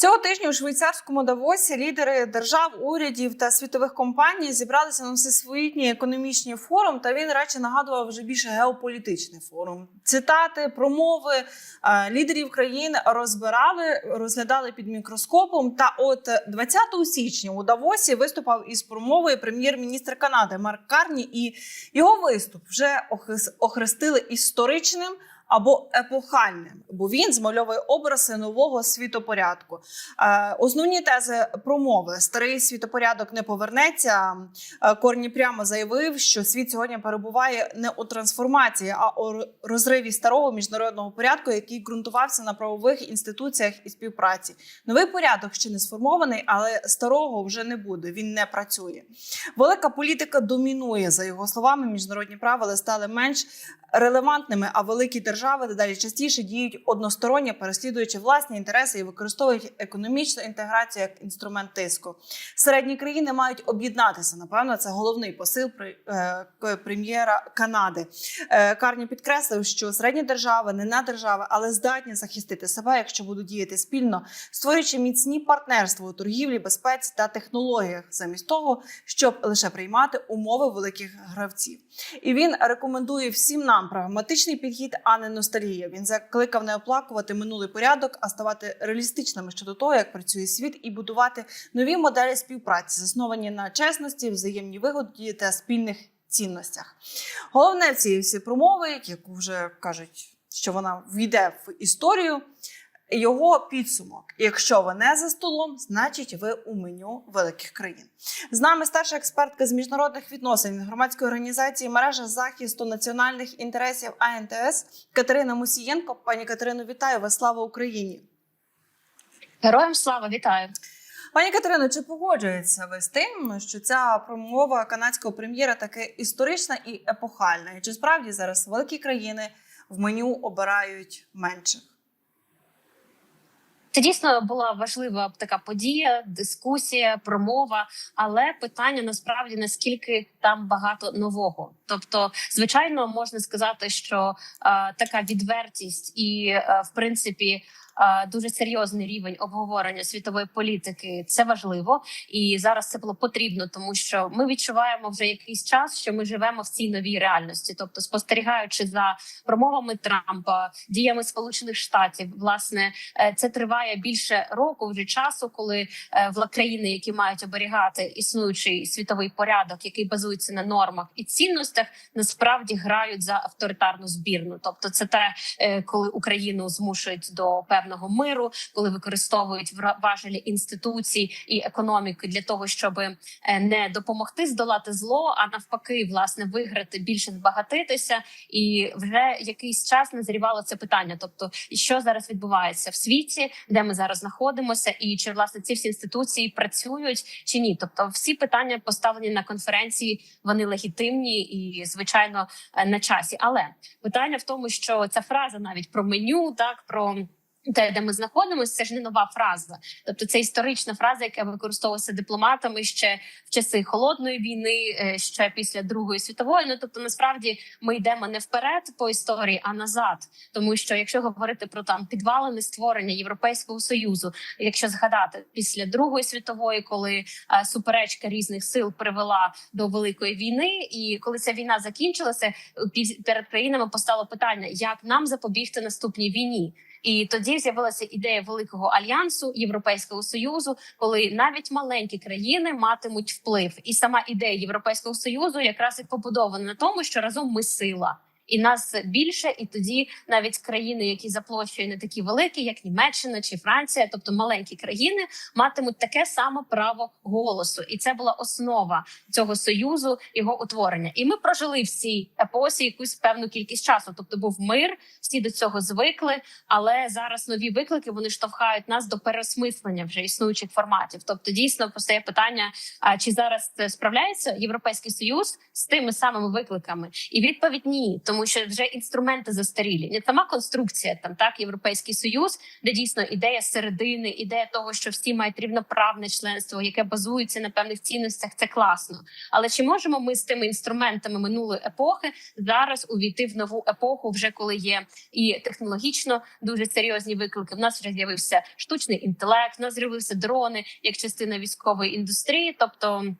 Цього тижня у швейцарському Давосі лідери держав, урядів та світових компаній зібралися на всесвітній економічний форум. Та він радше нагадував вже більше геополітичний форум. Цитати, промови е, лідерів країн розбирали, розглядали під мікроскопом. Та от 20 січня у Давосі виступав із промовою прем'єр-міністр Канади Марк Карні, і його виступ вже охрестили історичним або епохальним, бо він змальовує образи нового світопорядку. Е, основні тези промови старий світопорядок не повернеться. Е, Корні прямо заявив, що світ сьогодні перебуває не у трансформації, а у розриві старого міжнародного порядку, який ґрунтувався на правових інституціях і співпраці. Новий порядок ще не сформований, але старого вже не буде. Він не працює. Велика політика домінує за його словами. Міжнародні правила стали менш релевантними, а великі держави дедалі частіше діють односторонньо, переслідуючи власні інтереси і використовують економічну інтеграцію як інструмент тиску. Середні країни мають об'єднатися. Напевно, це головний посил е, прем'єра Канади. Е, Карні підкреслив, що середні держави не на держави, але здатні захистити себе, якщо будуть діяти спільно, створюючи міцні партнерства у торгівлі, безпеці та технологіях, замість того, щоб лише приймати умови великих гравців. І він рекомендує всім нам прагматичний підхід, а не ностальгія. Він закликав не оплакувати минулий порядок, а ставати реалістичними щодо того, як працює світ, і будувати нові моделі співпраці, засновані на чесності, взаємній вигоді та спільних цінностях. Головне в цій всі промови, яку вже кажуть, що вона війде в історію. Його підсумок. Якщо ви не за столом, значить ви у меню великих країн. З нами старша експертка з міжнародних відносин громадської організації мережа захисту національних інтересів АНТС Катерина Мусієнко. Пані Катерино, вітаю вас! Слава Україні! Героям слава вітаю. Пані Катерино, чи погоджуєтеся ви з тим, що ця промова канадського прем'єра таки історична і епохальна? І чи справді зараз великі країни в меню обирають менших? Це дійсно була важлива така подія, дискусія, промова. Але питання насправді наскільки там багато нового. Тобто, звичайно, можна сказати, що е, така відвертість і, е, в принципі. Дуже серйозний рівень обговорення світової політики це важливо, і зараз це було потрібно, тому що ми відчуваємо вже якийсь час, що ми живемо в цій новій реальності. Тобто, спостерігаючи за промовами Трампа, діями Сполучених Штатів, власне, е, це триває більше року вже часу, коли е, країни, які мають оберігати існуючий світовий порядок, який базується на нормах і цінностях, насправді грають за авторитарну збірну. Тобто, це те, е, коли Україну змушують до певного миру, коли використовують важелі інституцій і економіки для того, щоб е, не допомогти здолати зло, а навпаки, власне, виграти більше збагатитися. І вже якийсь час назрівало це питання. Тобто, що зараз відбувається в світі, де ми зараз знаходимося, і чи власне ці всі інституції працюють чи ні? Тобто, всі питання поставлені на конференції, вони легітимні і звичайно е, на часі. Але питання в тому, що ця фраза навіть про меню, так про. Те, де ми знаходимося, це ж не нова фраза. Тобто, це історична фраза, яка використовувалася дипломатами ще в часи холодної війни, е, ще після Другої світової. Ну тобто, насправді ми йдемо не вперед по історії, а назад. Тому що якщо говорити про там підвалини створення Європейського союзу, якщо згадати після Другої світової, коли е, суперечка різних сил привела до великої війни, і коли ця війна закінчилася, перед країнами постало питання, як нам запобігти наступній війні. І тоді з'явилася ідея великого альянсу Європейського союзу, коли навіть маленькі країни матимуть вплив. І сама ідея Європейського союзу якраз і побудована на тому, що разом ми сила. І нас більше, і тоді навіть країни, які за площею не такі великі, як Німеччина чи Франція, тобто маленькі країни, матимуть таке саме право голосу, і це була основа цього союзу, його утворення. І ми прожили в цій епосі якусь певну кількість часу. Тобто був мир, всі до цього звикли. Але зараз нові виклики вони штовхають нас до переосмислення вже існуючих форматів. Тобто, дійсно постає питання: а чи зараз справляється європейський союз з тими самими викликами? І відповідь ні, тому тому що вже інструменти застарілі. Не сама конструкція, там так європейський союз, де дійсно ідея середини, ідея того, що всі мають рівноправне членство, яке базується на певних цінностях. Це класно. Але чи можемо ми з тими інструментами минулої епохи зараз увійти в нову епоху, вже коли є і технологічно дуже серйозні виклики? В нас вже з'явився штучний інтелект, в нас з'явилися дрони як частина військової індустрії, тобто.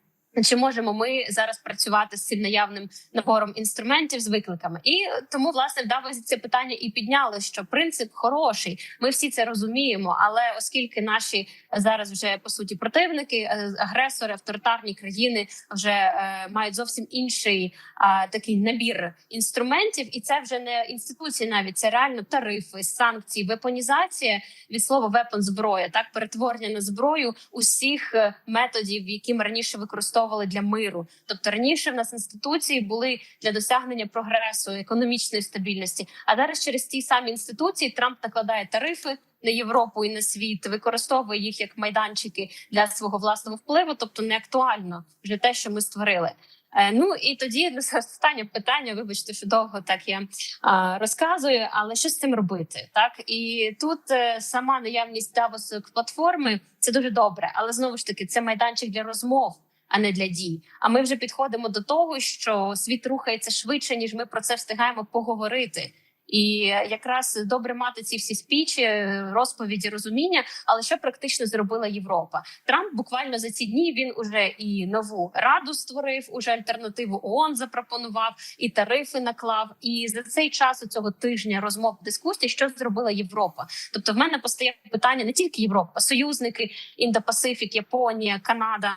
Чи можемо ми зараз працювати з цим наявним набором інструментів з викликами? І тому власне в Давосі це питання і підняли, що принцип хороший. Ми всі це розуміємо. Але оскільки наші зараз вже по суті противники, е, агресори, авторитарні країни вже е, мають зовсім інший а, такий набір інструментів, і це вже не інституції, навіть це реально тарифи, санкції, вепонізація від слова вепон зброя, так перетворення на зброю усіх е, методів, які ми раніше використовували для миру. Тобто раніше в нас інституції були для досягнення прогресу, економічної стабільності. А зараз через ті самі інституції Трамп накладає тарифи. На Європу і на світ використовує їх як майданчики для свого власного впливу, тобто не актуально вже те, що ми створили. Е, ну і тоді останнє питання. Вибачте, що довго так я а, розказую, але що з цим робити? Так і тут е, сама наявність Давосу як платформи це дуже добре, але знову ж таки це майданчик для розмов. А не для дій. А ми вже підходимо до того, що світ рухається швидше, ніж ми про це встигаємо поговорити. І якраз добре мати ці всі спічі, розповіді, розуміння. Але що практично зробила Європа? Трамп буквально за ці дні він уже і нову раду створив, уже альтернативу ООН запропонував, і тарифи наклав. І за цей час у цього тижня розмов дискусій, що зробила Європа. Тобто, в мене постає питання не тільки Європа, союзники, Індо-Пасифік, Японія, Канада.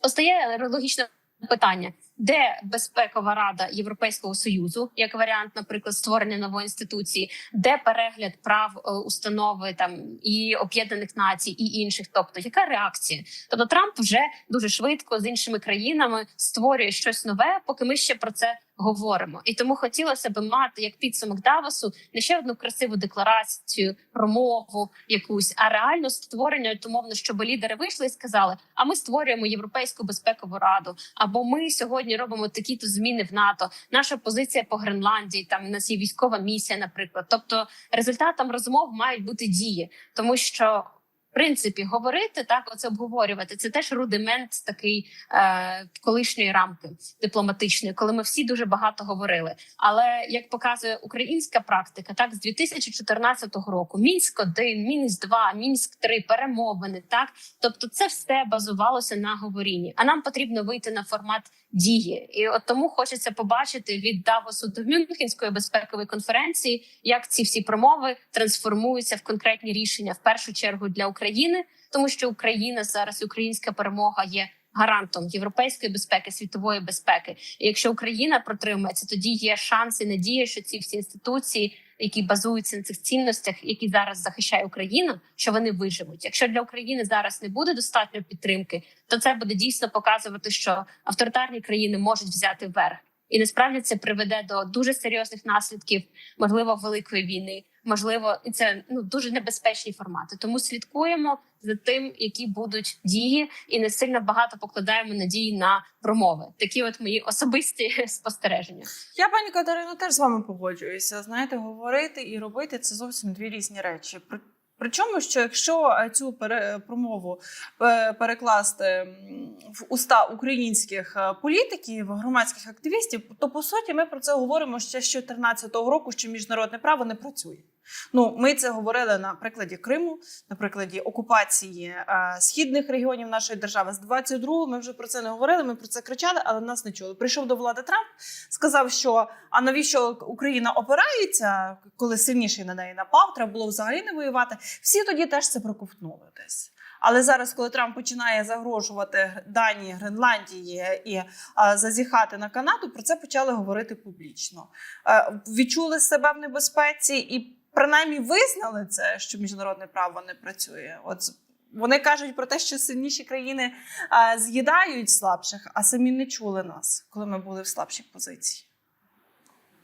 Постає логічне питання. Де безпекова рада Європейського союзу, як варіант, наприклад, створення нової інституції, де перегляд прав е, установи там і Об'єднаних Націй, і інших, тобто яка реакція? Тобто Трамп вже дуже швидко з іншими країнами створює щось нове, поки ми ще про це говоримо. І тому хотілося б мати як підсумок Давосу не ще одну красиву декларацію, промову якусь, а реально створення умовно, щоб лідери вийшли і сказали: а ми створюємо європейську безпекову раду, або ми сьогодні робимо такі-то зміни в НАТО. Наша позиція по Гренландії, там у нас є військова місія, наприклад. Тобто результатом розмов мають бути дії, тому що. В принципі, говорити так, оце обговорювати. Це теж рудимент такий е, колишньої рамки дипломатичної, коли ми всі дуже багато говорили. Але як показує українська практика, так з 2014 року мінськ 1 мінськ 2 мінськ 3 перемовини. Так, тобто, це все базувалося на говорінні. А нам потрібно вийти на формат дії, і от тому хочеться побачити від Давосу до Мюнхенської безпекової конференції, як ці всі промови трансформуються в конкретні рішення в першу чергу для України, тому що Україна зараз українська перемога є. Гарантом європейської безпеки, світової безпеки, і якщо Україна протримається, тоді є шанс і надія, що ці всі інституції, які базуються на цих цінностях, які зараз захищає Україну, що вони виживуть. Якщо для України зараз не буде достатньо підтримки, то це буде дійсно показувати, що авторитарні країни можуть взяти верх, і насправді це приведе до дуже серйозних наслідків, можливо, великої війни, можливо, і це ну дуже небезпечні формати. Тому слідкуємо за тим, які будуть дії, і не сильно багато покладаємо надії на промови. Такі, от мої особисті спостереження. Я, пані Катерину теж з вами погоджуюся. Знаєте, говорити і робити це зовсім дві різні речі. При- Причому, що якщо е, цю пере- промову е, перекласти в уста українських е, політиків, громадських активістів, то по суті ми про це говоримо ще з 2014 року, що міжнародне право не працює. Ну, ми це говорили на прикладі Криму, на прикладі окупації е, східних регіонів нашої держави. З 22-го ми вже про це не говорили. Ми про це кричали, але нас не чули. Прийшов до влади Трамп, сказав, що а навіщо Україна опирається, коли сильніший на неї напав, треба було взагалі не воювати. Всі тоді теж це проковтнули десь. Але зараз, коли Трамп починає загрожувати Данії, Гренландії і а, зазіхати на Канаду, про це почали говорити публічно. Е, відчули себе в небезпеці і принаймні визнали це, що міжнародне право не працює. От вони кажуть про те, що сильніші країни а, з'їдають слабших, а самі не чули нас, коли ми були в слабшій позиції.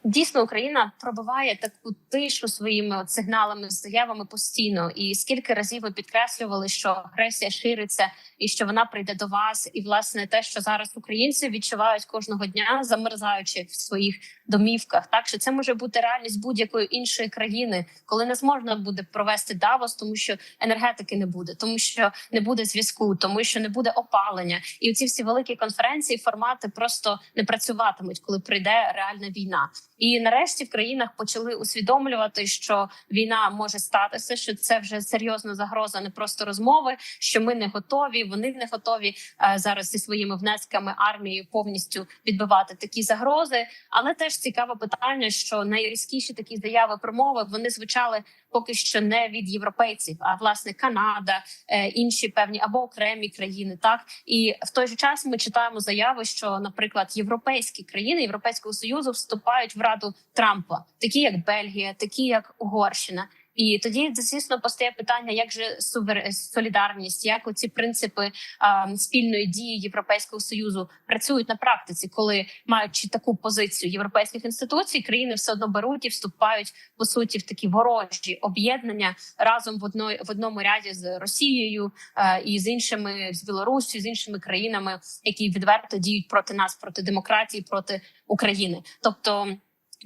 Дійсно, Україна пробиває таку тишу своїми от сигналами, заявами постійно. І скільки разів ви підкреслювали, що агресія шириться і що вона прийде до вас, і власне те, що зараз українці відчувають кожного дня, замерзаючи в своїх домівках, так що це може бути реальність будь-якої іншої країни, коли не зможна буде провести Давос, тому що енергетики не буде, тому що не буде зв'язку, тому що не буде опалення, і ці всі великі конференції, формати просто не працюватимуть, коли прийде реальна війна. І нарешті в країнах почали усвідомлювати, що війна може статися, що це вже серйозна загроза, не просто розмови. Що ми не готові, вони не готові е, зараз зі своїми внесками армії повністю відбивати такі загрози. Але теж цікаве питання, що найрізкіші такі заяви промови вони звучали поки що не від європейців, а власне Канада, е, інші певні або окремі країни. Так і в той же час ми читаємо заяви, що, наприклад, європейські країни Європейського союзу вступають в раду Трампа, такі як Бельгія, такі як Угорщина. І тоді звісно постає питання, як же сувер... солідарність, як оці принципи а, спільної дії Європейського союзу працюють на практиці, коли маючи таку позицію європейських інституцій, країни все одно беруть і вступають по суті в такі ворожі об'єднання разом в одної в одному ряді з Росією е, і з іншими з Білорусі, з іншими країнами, які відверто діють проти нас, проти демократії, проти України. Тобто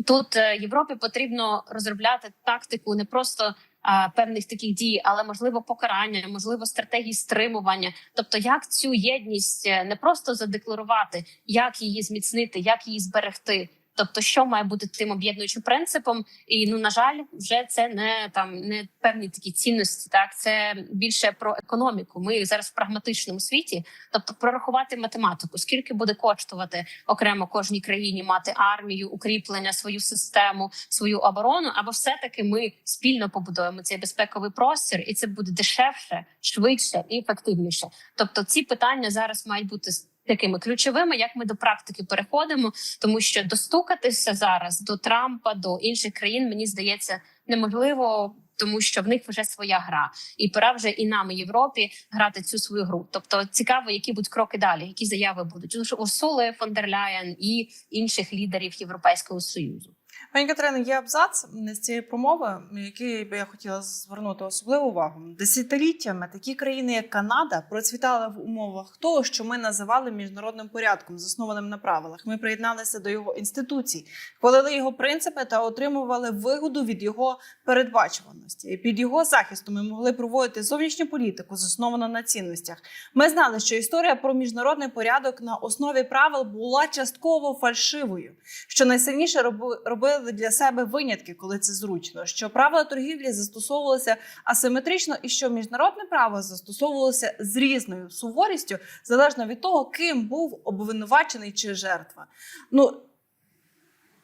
тут е, Європі потрібно розробляти тактику не просто. Певних таких дій, але можливо покарання, можливо, стратегії стримування. Тобто, як цю єдність е, не просто задекларувати, як її зміцнити, як її зберегти. Тобто, що має бути тим об'єднуючим принципом, і ну на жаль, вже це не там не певні такі цінності. Так це більше про економіку. Ми зараз в прагматичному світі, тобто прорахувати математику, скільки буде коштувати окремо кожній країні мати армію, укріплення, свою систему, свою оборону, або все таки ми спільно побудуємо цей безпековий простір, і це буде дешевше, швидше і ефективніше. Тобто, ці питання зараз мають бути такими ключовими, як ми до практики переходимо, тому що достукатися зараз до Трампа, до інших країн, мені здається, неможливо. Тому що в них вже своя гра, і пора вже і нам, і Європі, грати цю свою гру. Тобто цікаво, які будуть кроки далі, які заяви будуть Тому що Урсули фон дер Ляєн і інших лідерів Європейського союзу. Пані Катерино, є абзац з цієї промови, який би я хотіла звернути особливу увагу. Десятиліттями такі країни, як Канада, процвітали в умовах того, що ми називали міжнародним порядком, заснованим на правилах. Ми приєдналися до його інституцій, хвалили його принципи та отримували вигоду від його передбачуваності. Під його захистом ми могли проводити зовнішню політику, засновану на цінностях. Ми знали, що історія про міжнародний порядок на основі правил була частково фальшивою, що найсильніше роби- робили для себе винятки, коли це зручно. Що правила торгівлі застосовувалися асиметрично, і що міжнародне право застосовувалося з різною суворістю, залежно від того, ким був обвинувачений чи жертва. Ну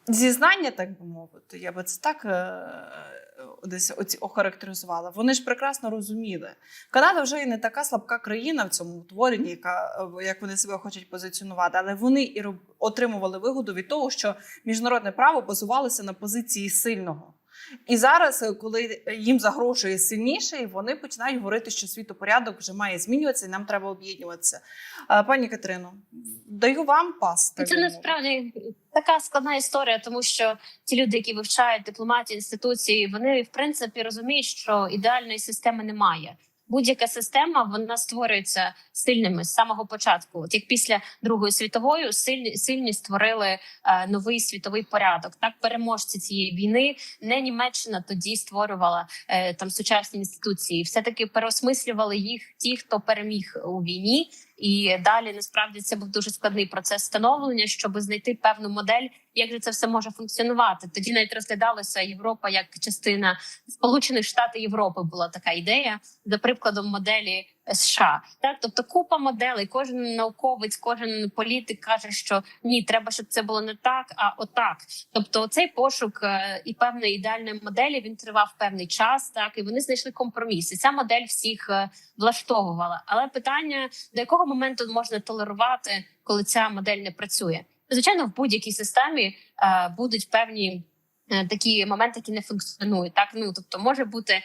зізнання, так би мовити, я би це так. Десь оці охарактеризувала. Вони ж прекрасно розуміли. Канада вже і не така слабка країна в цьому утворенні, яка е, як вони себе хочуть позиціонувати, але вони і отримували вигоду від того, що міжнародне право базувалося на позиції сильного. І зараз, е, коли їм загрожує сильніший, вони починають говорити, що світопорядок вже має змінюватися, і нам треба об'єднуватися. Е, Пані Катерино, даю вам пас. так Це насправді така складна історія, тому що ті люди, які вивчають дипломатію інституції, вони в принципі розуміють, що ідеальної системи немає. Будь-яка система вона створюється сильними з самого початку. От як після Другої світової сильні сильні створили е, новий світовий порядок. Так переможці цієї війни не Німеччина тоді створювала е, там сучасні інституції. Все таки переосмислювали їх ті, хто переміг у війні. І далі насправді це був дуже складний процес становлення, щоб знайти певну модель, як же це все може функціонувати. Тоді навіть розглядалася Європа як частина Сполучених Штатів Європи. Була така ідея за прикладом моделі США. Так, тобто купа моделей. Кожен науковець, кожен політик каже, що ні, треба, щоб це було не так, а отак. Тобто, цей пошук е, і певної ідеальної моделі він тривав певний час. Так і вони знайшли компроміс. І ця модель всіх е, влаштовувала. Але питання до якого моменту можна толерувати, коли ця модель не працює? Звичайно, в будь-якій системі е, будуть певні такі моменти, які не функціонують. Так ну тобто може бути.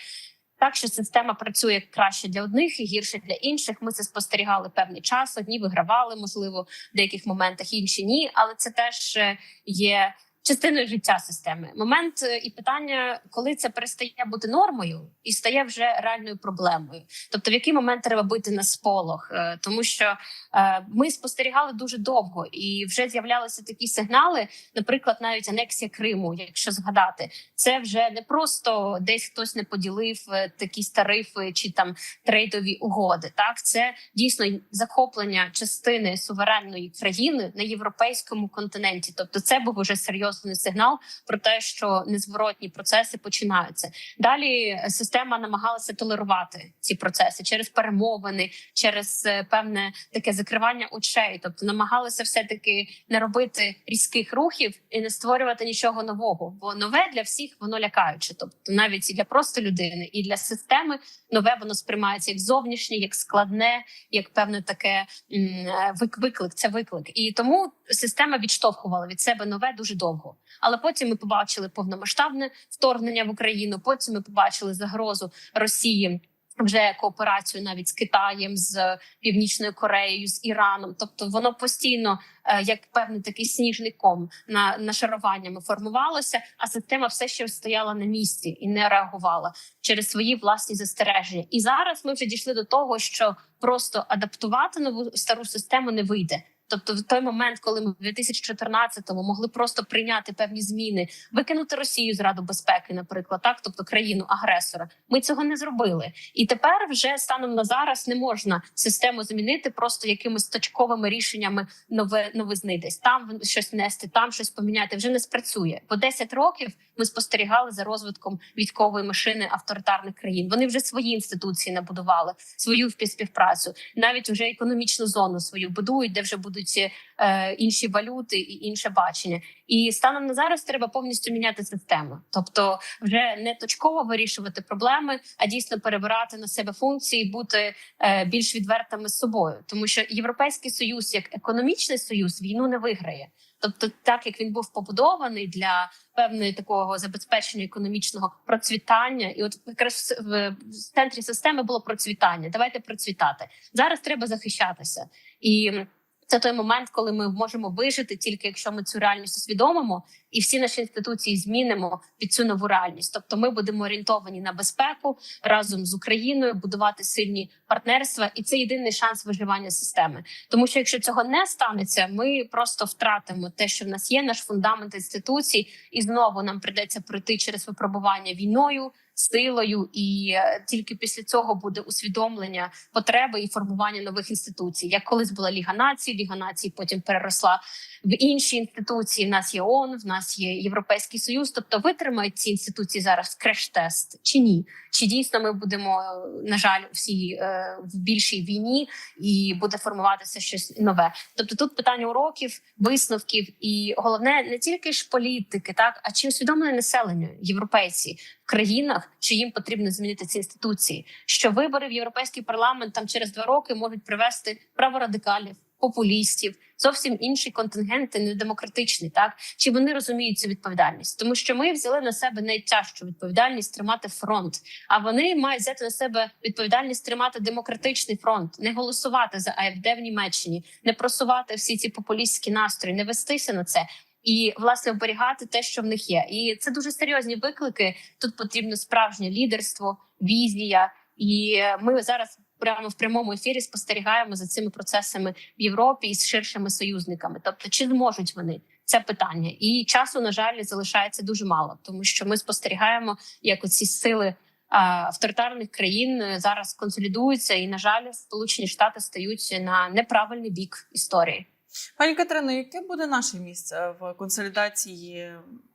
Так, що система працює краще для одних і гірше для інших. Ми це спостерігали певний час. Одні вигравали, можливо, в деяких моментах, інші ні. Але це теж е, є частиною життя системи. Момент е, і питання, коли це перестає бути нормою і стає вже реальною проблемою. Тобто, в який момент треба бити на сполох, Е, тому що ми спостерігали дуже довго, і вже з'являлися такі сигнали, наприклад, навіть анексія Криму, якщо згадати, це вже не просто десь хтось не поділив е, якісь тарифи чи там трейдові угоди. Так, це дійсно захоплення частини суверенної країни на європейському континенті. Тобто, це був уже серйозний сигнал про те, що незворотні процеси починаються. Далі е, система намагалася толерувати ці процеси через перемовини, через е, певне таке закривання очей. Тобто намагалися все таки не робити різких рухів і не створювати нічого нового. Бо нове для всіх воно лякаюче. Тобто, навіть і для просто людини, і для системи нове воно сприймається як зовнішнє, як складне, як певне таке е, виклик. Це виклик, і тому система відштовхувала від себе нове дуже довго. Але потім ми побачили повномасштабне вторгнення в Україну. Потім ми побачили загрозу Росії. Вже кооперацію навіть з Китаєм, з Північною Кореєю, з Іраном. Тобто воно постійно, е, як певний такий сніжний ком на нашаруваннями формувалося, а система все ще стояла на місці і не реагувала через свої власні застереження. І зараз ми вже дійшли до того, що просто адаптувати нову стару систему не вийде. Тобто, в той момент, коли ми в 2014-му могли просто прийняти певні зміни, викинути Росію з Раду безпеки, наприклад, так, тобто країну агресора, ми цього не зробили. І тепер вже станом на зараз не можна систему змінити просто якимись точковими рішеннями нове новизни десь там щось внести, там щось поміняти. Вже не спрацює. Бо 10 років ми спостерігали за розвитком військової машини авторитарних країн. Вони вже свої інституції набудували, свою співпрацю, навіть вже економічну зону свою будують, де вже будуть е, інші валюти і інше бачення. І станом на зараз треба повністю міняти систему, тобто вже не точково вирішувати проблеми, а дійсно перебирати на себе функції, бути е, більш відвертими з собою, тому що європейський союз як економічний союз війну не виграє. Тобто, так як він був побудований для певної такого забезпечення економічного процвітання, і от якраз в центрі системи було процвітання. Давайте процвітати зараз. Треба захищатися і. Це той момент, коли ми можемо вижити, тільки якщо ми цю реальність усвідомимо, і всі наші інституції змінимо під цю нову реальність. Тобто, ми будемо орієнтовані на безпеку разом з Україною, будувати сильні партнерства, і це єдиний шанс виживання системи. Тому що якщо цього не станеться, ми просто втратимо те, що в нас є наш фундамент інституцій, і знову нам прийдеться пройти через випробування війною. Силою, і е, тільки після цього буде усвідомлення потреби і формування нових інституцій. Як колись була Ліга націй, Ліга націй потім переросла в інші інституції. В нас є ООН, в нас є Європейський Союз. Тобто витримають ці інституції зараз креш-тест чи ні? Чи дійсно ми будемо на жаль всі е, в більшій війні і буде формуватися щось нове? Тобто тут питання уроків, висновків, і головне не тільки ж політики, так а чи усвідомлене населення європейці в країнах, що їм потрібно змінити ці інституції, що вибори в європейський парламент там через два роки можуть привести праворадикалів, популістів, зовсім інший контингент, недемократичний, так чи вони розуміють цю відповідальність, тому що ми взяли на себе найтяжчу відповідальність тримати фронт. А вони мають взяти на себе відповідальність тримати демократичний фронт, не голосувати за АФД в Німеччині, не просувати всі ці популістські настрої, не вестися на це. І власне оберігати те, що в них є, і це дуже серйозні виклики. Тут потрібно справжнє лідерство, візія, і е, ми зараз прямо в прямому ефірі спостерігаємо за цими процесами в Європі і з ширшими союзниками. Тобто, чи зможуть вони це питання? І часу на жаль залишається дуже мало, тому що ми спостерігаємо, як оці сили авторитарних країн е, зараз консолідуються, і на жаль, Сполучені Штати стають на неправильний бік історії. Пані Катерино, яке буде наше місце в консолідації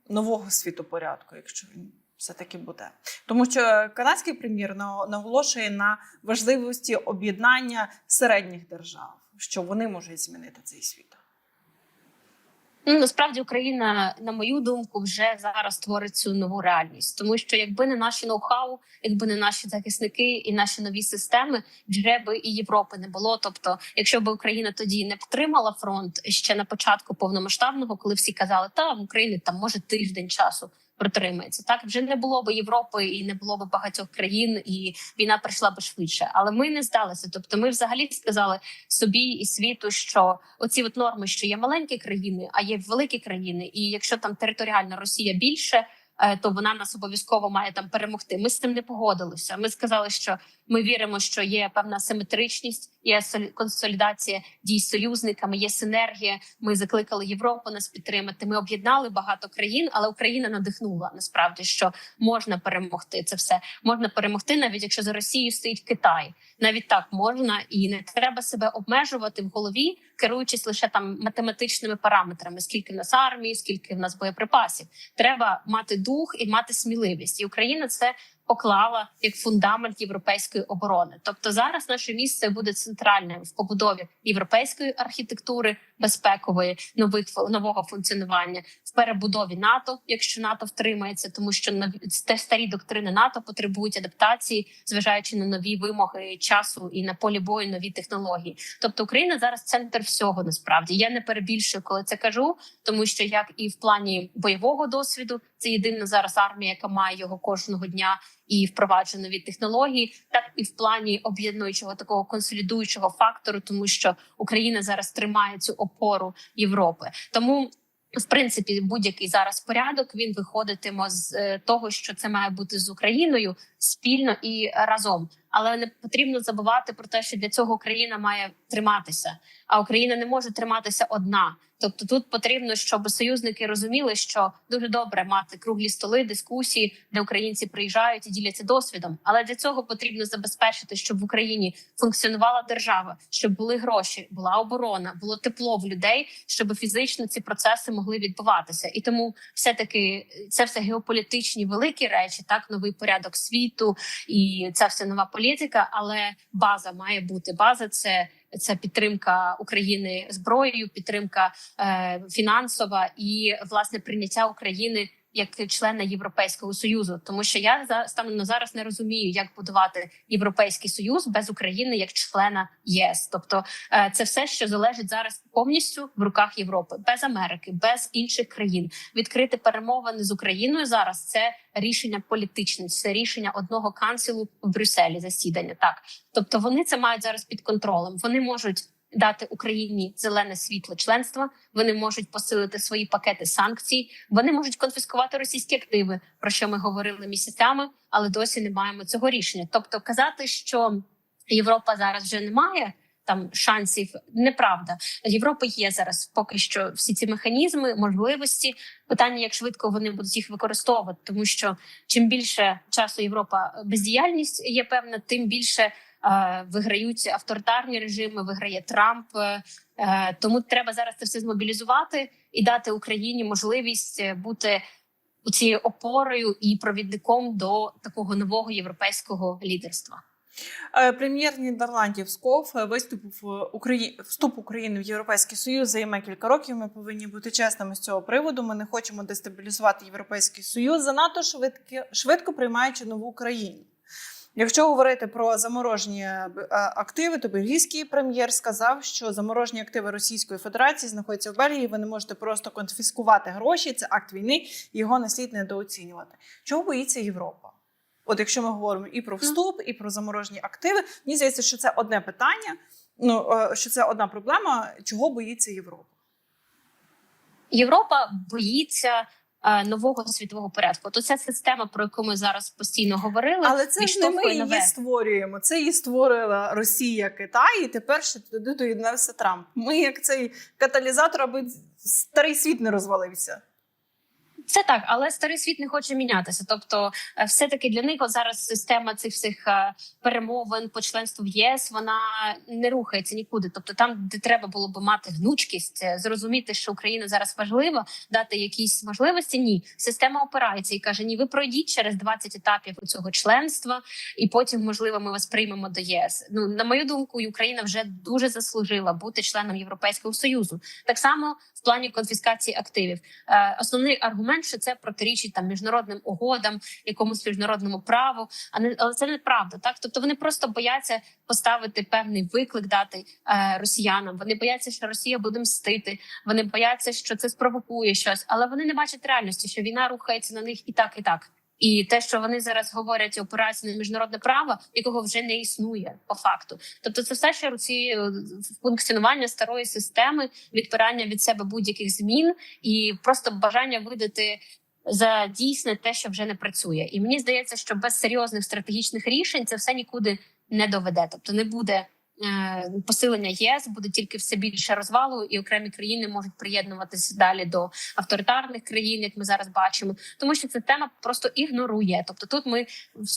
нового світопорядку, якщо він все-таки буде? Тому що канадський прем'єр на- наголошує на важливості об'єднання середніх держав, що вони можуть змінити цей світ. Ну насправді Україна, на мою думку, вже зараз створить цю нову реальність, тому що якби не наші ноу-хау, якби не наші захисники і наші нові системи, вже би і Європи не було. Тобто, якщо б Україна тоді не підтримала фронт ще на початку повномасштабного, коли всі казали, та в Україні там може тиждень часу. Протримається. Так вже не було б Європи і не було б багатьох країн, і війна прийшла б швидше. Але ми не здалися. Тобто, ми взагалі сказали собі і світу, що оці от норми, що є маленькі країни, а є великі країни, і якщо там територіальна Росія більше. е, То вона нас обов'язково має там перемогти. Ми з цим не погодилися. Ми сказали, що ми віримо, що є певна симетричність, є солі- консолідація дій союзниками, є синергія. Ми закликали Європу нас підтримати. Ми об'єднали багато країн, але Україна надихнула насправді, що можна перемогти це все. Можна перемогти, навіть якщо за Росією стоїть Китай. Навіть так можна, і не треба себе обмежувати в голові, керуючись лише там математичними параметрами: скільки в нас армії, скільки в нас боєприпасів. Треба мати дух і мати сміливість. І Україна це поклала як фундамент європейської оборони. Тобто зараз наше місце буде центральним в побудові європейської архітектури безпекової, нових нового функціонування в перебудові НАТО, якщо НАТО втримається, тому що нові старі доктрини НАТО потребують адаптації, зважаючи на нові вимоги часу і на полі бою нові технології. Тобто Україна зараз центр всього насправді. Я не перебільшую, коли це кажу, тому що як і в плані бойового досвіду, це єдина зараз армія, яка має його кожного дня і впроваджує нові технології, так і в плані об'єднуючого такого консолідуючого фактору, тому що Україна зараз тримає цю опору Європи. Тому в принципі будь-який зараз порядок він виходитиме з е, того, що це має бути з Україною спільно і разом. Але не потрібно забувати про те, що для цього Україна має триматися, а Україна не може триматися одна. Тобто тут потрібно, щоб союзники розуміли, що дуже добре мати круглі столи, дискусії, де українці приїжджають і діляться досвідом. Але для цього потрібно забезпечити, щоб в Україні функціонувала держава, щоб були гроші, була оборона, було тепло в людей, щоб фізично ці процеси могли відбуватися. І тому, все таки, це все геополітичні великі речі, так новий порядок світу, і це все нова політика. Але база має бути база. Це це підтримка України зброєю, підтримка е, фінансова і власне прийняття України як члена Європейського союзу, тому що я за станом на зараз не розумію, як будувати європейський союз без України як члена ЄС. Тобто е, це все, що залежить зараз повністю в руках Європи, без Америки, без інших країн. Відкрити перемовини з Україною зараз це рішення політичне, це рішення одного канцелу в Брюсселі. Засідання так, тобто вони це мають зараз під контролем. Вони можуть. Дати Україні зелене світло членства, вони можуть посилити свої пакети санкцій, вони можуть конфіскувати російські активи, про що ми говорили місяцями, але досі не маємо цього рішення. Тобто, казати, що Європа зараз вже не має там шансів, неправда. Європа є зараз поки що всі ці механізми, можливості. Питання, як швидко вони будуть їх використовувати, тому що чим більше часу Європа бездіяльність є певна, тим більше виграють авторитарні режими, виграє Трамп. Е, е, тому треба зараз це все змобілізувати і дати Україні можливість е, бути цією опорою і провідником до такого нового європейського лідерства. Е, Прем'єр Нідерландів Сков е, виступив Украї... вступ України в Європейський Союз займе кілька років. Ми повинні бути чесними з цього приводу. Ми не хочемо дестабілізувати Європейський Союз занадто швидко, швидко приймаючи нову країну. Якщо говорити про заморожені е, активи, то бельгійський прем'єр сказав, що заморожені активи Російської Федерації знаходяться в Бельгії. Ви не можете просто конфіскувати гроші. Це акт війни, його не слід недооцінювати. Чого боїться Європа? От якщо ми говоримо і про вступ, і про заморожені активи, мені здається, що це одне питання. Ну е, що це одна проблема, чого боїться Європа. Європа боїться е, нового світового порядку. То ця система, про яку ми зараз постійно говорили, Але це ж не ми її нове. створюємо. Це її створила Росія, Китай, і тепер ще туди доєднався Трамп. Ми, як цей каталізатор, аби старий світ не розвалився. Це так, але старий світ не хоче мінятися. Тобто, е, все таки для них от зараз система цих всіх е, перемовин по членству в ЄС вона не рухається нікуди. Тобто, там, де треба було би мати гнучкість, е, зрозуміти, що Україна зараз важлива, дати якісь можливості. Ні, система опирається і каже: Ні, ви пройдіть через 20 етапів цього членства, і потім, можливо, ми вас приймемо до ЄС. Ну на мою думку, Україна вже дуже заслужила бути членом Європейського союзу. Так само в плані конфіскації активів. Основний аргумент менше це протирічить там міжнародним угодам, якомусь міжнародному праву. А не але це неправда. Так, тобто вони просто бояться поставити певний виклик дати е, росіянам. Вони бояться, що Росія буде мстити. Вони бояться, що це спровокує щось, але вони не бачать реальності, що війна рухається на них і так, і так. І те, що вони зараз говорять опираються на міжнародне право, якого вже не існує по факту. Тобто, це все ще ці е, функціонування старої системи, відпирання від себе будь-яких змін і просто бажання видати за дійсне те, що вже не працює. І мені здається, що без серйозних стратегічних рішень це все нікуди не доведе. Тобто не буде е, посилення ЄС, буде тільки все більше розвалу, і окремі країни можуть приєднуватися далі до авторитарних країн, як ми зараз бачимо, тому що ця тема просто ігнорує. Тобто, тут ми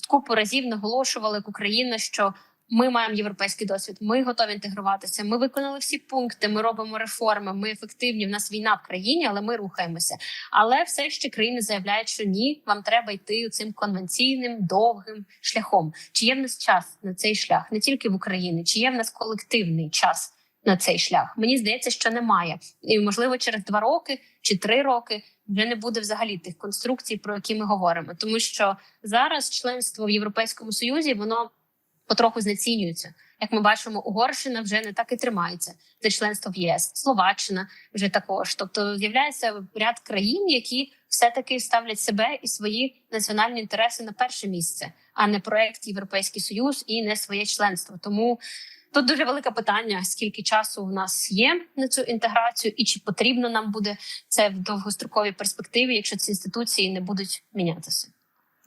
купу разів наголошували як Україна, що ми маємо європейський досвід. Ми готові інтегруватися. Ми виконали всі пункти. Ми робимо реформи. Ми ефективні. В нас війна в країні, але ми рухаємося. Але все ще країни заявляють, що ні, вам треба йти цим конвенційним довгим шляхом. Чи є в нас час на цей шлях не тільки в Україні, чи є в нас колективний час на цей шлях? Мені здається, що немає, і можливо через два роки чи три роки. Вже не буде взагалі тих конструкцій, про які ми говоримо, тому що зараз членство в Європейському Союзі воно потроху знецінюється. Як ми бачимо, Угорщина вже не так і тримається за членство в ЄС, Словаччина вже також. Тобто з'являється ряд країн, які все-таки ставлять себе і свої національні інтереси на перше місце, а не проект Європейський Союз і не своє членство. Тому тут дуже велике питання: скільки часу у нас є на цю інтеграцію, і чи потрібно нам буде це в довгостроковій перспективі, якщо ці інституції не будуть мінятися.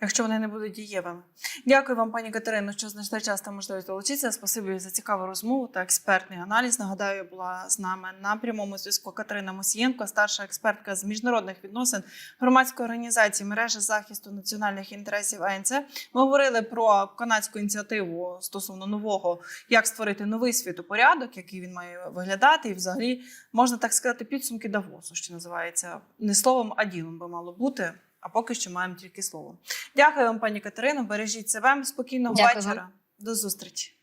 Якщо вони не будуть дієвими. Дякую вам, пані Катерино, що знайшли час та можливість долучитися. Спасибі за цікаву розмову та експертний аналіз. Нагадаю, була з нами на прямому зв'язку Катерина Мосієнко, старша експертка з міжнародних відносин громадської організації мережі захисту національних інтересів АНЦ. Ми говорили про канадську ініціативу стосовно нового, як створити новий світопорядок, який він має виглядати, і взагалі можна так сказати, підсумки Давосу, що називається не словом, а ділом би мало бути. А поки що маємо тільки слово. Дякую вам, пані Катерино. Бережіть себе. Спокійного Дякую вечора. До зустрічі.